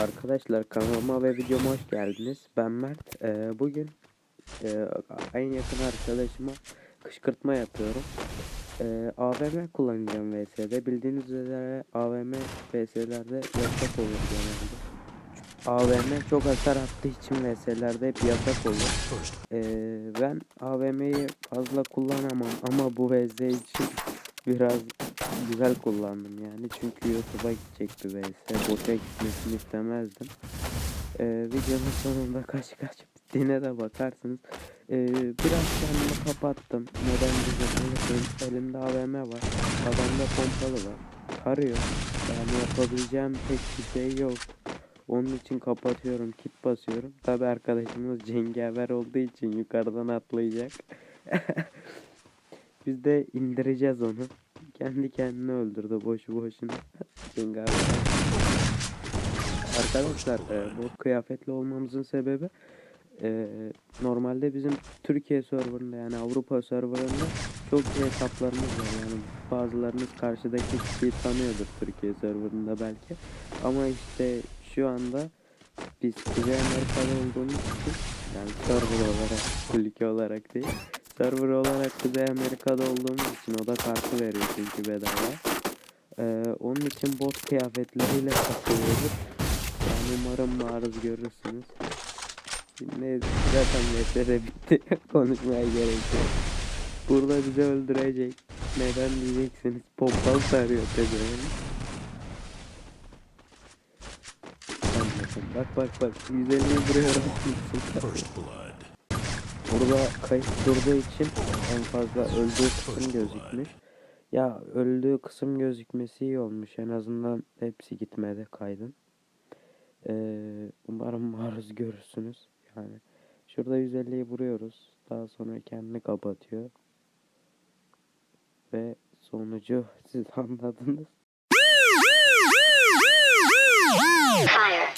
Arkadaşlar kanalıma ve videoma hoş geldiniz. Ben Mert. Ee, bugün e, en yakın arkadaşıma kışkırtma yapıyorum. Ee, AVM kullanacağım VS'de. Bildiğiniz üzere AVM VS'lerde yasak olur genelde. AVM çok hasar attığı için VS'lerde hep yasak olur. Ee, ben AVM'yi fazla kullanamam ama bu VS için biraz güzel kullandım yani çünkü YouTube'a gidecek bir VS boşa gitmesini istemezdim. Ee, videonun sonunda kaç kaç bittiğine de bakarsınız. Ee, biraz kendimi kapattım. Neden diyeceksiniz? Elimde AVM var. Adamda pompalı var. Tarıyor. Yani yapabileceğim pek bir şey yok. Onun için kapatıyorum, kit basıyorum. Tabi arkadaşımız cengaver olduğu için yukarıdan atlayacak. Biz de indireceğiz onu. Kendi kendini öldürdü boşu boşuna. Arkadaşlar e, bu kıyafetli olmamızın sebebi e, normalde bizim Türkiye serverında yani Avrupa serverında çok iyi hesaplarımız var. Yani bazılarınız karşıdaki kişiyi tanıyordur Türkiye serverında belki. Ama işte şu anda biz Kuzey Amerika'da olduğumuz için yani server olarak ülke olarak değil server olarak Kuzey Amerika'da olduğumuz için o da kartı veriyor çünkü bedava. Ee, onun için bot kıyafetleriyle takılıyoruz yani umarım maruz görürsünüz. Ne zaten mesele bitti. Konuşmaya gerek yok. Burada bizi öldürecek. Neden diyeceksiniz? Pompalı sarıyor Anladım. Bak bak bak. 150'yi buraya First blood. Burada kayıt durduğu için en fazla öldüğü kısım gözükmüş. Ya öldüğü kısım gözükmesi iyi olmuş. En azından hepsi gitmedi kaydın. Ee, umarım maruz görürsünüz. Yani şurada 150'yi vuruyoruz. Daha sonra kendini kapatıyor. Ve sonucu siz anladınız. Fire.